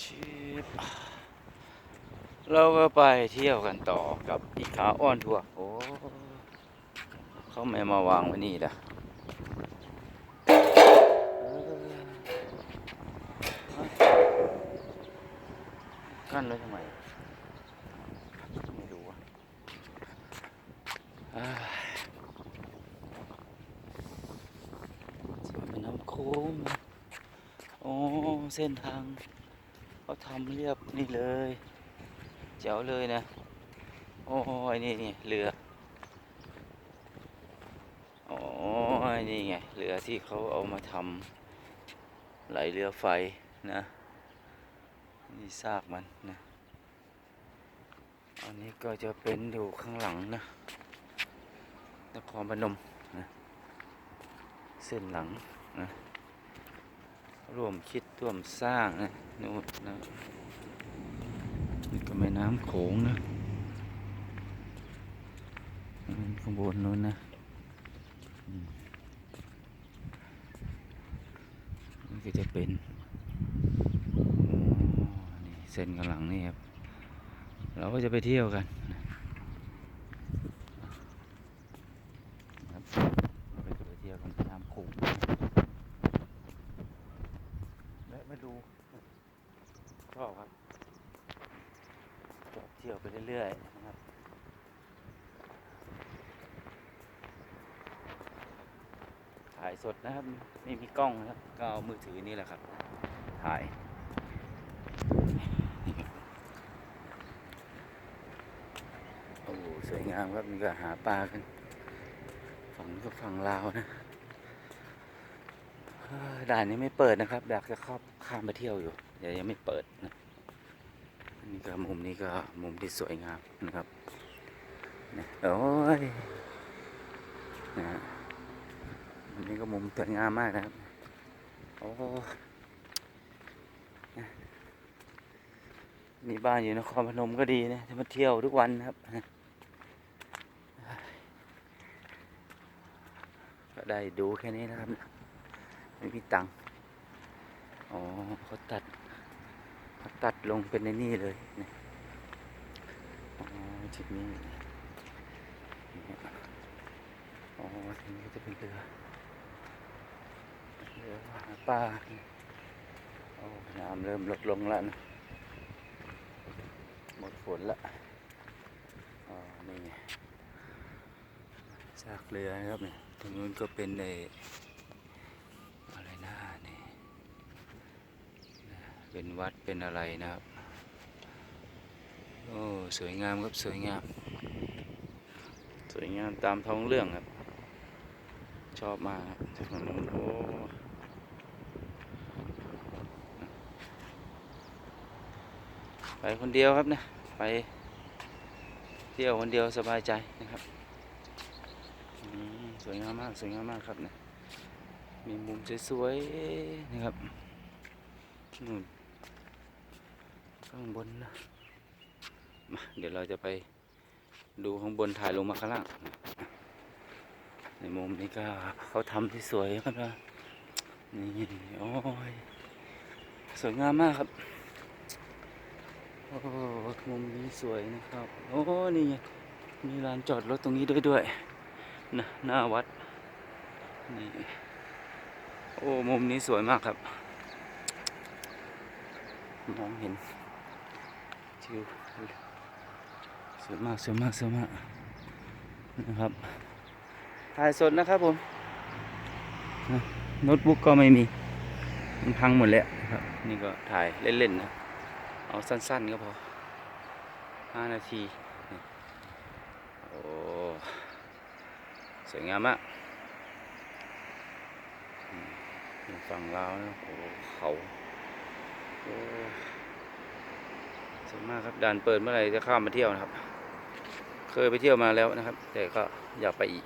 ชิบเราก็ไปเที่ยวกันต่อกับอีขาอ้อนทัวร์โอ้เขาไม่มาวางไว้นี่ละกั้นไว้ทำไมไม่รู้อะอ้ายส่วนแม่น้ำโค้งโอ้ เส้นทาง เขาทำเรียบนี่เลยเจ๋วเลยนะ โอ้ยนี่นี่เรือโอ้ยนี่ไงเรือที่เขาเอามาทำไหลเรือไฟนะ นี่ซากมันนะอันนี้ก็จะเป็นอยู่ข้างหลังนะนครพนมนะเส้นหลังนะร่วมคิดร่วมสร้างนะนู่น นะนี่ก็แม่น้ำโขงนะข้างบนนู้นนะนี่ก็จะเป็นนี่เส้นข้างหลังนี่ครับ เราก็จะไปเที่ยวกันไปเที่ยวกันน้ำโขงและมาดู ชอบครับชอบเที่ยวไปเรื่อยๆนะครับถ่ายสดนะครับ ไม่มีกล้องนะครับ ก็เอามือถือนี่แหละครับ ถ่ายโอ้โหสวยงามครับนี่ก็หาปลากันฝั่งนี้ก็ฝั่งลาวนะด่านนี้ไม่เปิดนะครับอยากจะเข้าข้ามไปเที่ยวอยู่ ยวยังไม่เปิดนะนี่ก็มุมนี้ก็มุมที่สวยงามนะครับนะโอ้ยนะฮะนี้ก็มุมสวยงามมากนะครับโอ้นะมีบ้านอยู่นครพนมก็ดีนะที่มาเที่ยวทุกวันนะครับก็ได้ดูแค่นี้นะครับไม่มีตังค์อ๋อเขาตัด ตัดลงเป็นในนี่เลยนี่อ๋อจุดนี้อ๋อทีนี้จะเป็นเรือเรือหาปลาโอ้น้ำเริ่มลดลงแล้วนะหมดฝนละอ๋อนี่ไงซากเรือนะครับเนี่ยตรงนู้นก็เป็นในอะไรนะนี่นะ เป็นวัดเป็นอะไรนะครับ โอ้ สวยงามครับ สวยงาม สวยงามตามท้องเรื่องครับ ชอบมากครับจากตรงนู้นโอ้ไปคนเดียวครับนะ ไปเที่ยวคนเดียวสบายใจนะครับ สวยงามมาก สวยงามมากครับนี่ยมีมุมสวยๆนะครับ นู่น ข้างบนนะมาเดี๋ยวเราจะไปดูข้างบนถ่ายลงมาข้างล่าง ในมุมนี้ก็เขาทำที่สวยครับนะนี่โอ้ยสวยงามมากครับ โอ้มุมนี้สวยนะครับ โอ้นี่ไงมีลานจอดรถตรงนี้ด้วยด้วยนะหน้าวัดนี่โอ้มุมนี้สวยมากครับ มองเห็น ทิวสวยมากสวยมากสวยมากนะครับถ่ายสดนะครับผมโน้ตบุ๊กก็ไม่มีมันพังหมดแล้วครับ นี่ก็ถ่ายเล่นๆนะ เอาสั้นๆก็พอห้านาที โอ้ สวยงามมากฝั่งลาวนะโอ้เขาโอ้ สวยมากครับด่านเปิดเมื่อไหร่จะข้ามมาเที่ยวนะครับ เคยไปเที่ยวมาแล้วนะครับ แต่ก็อยากไปอีก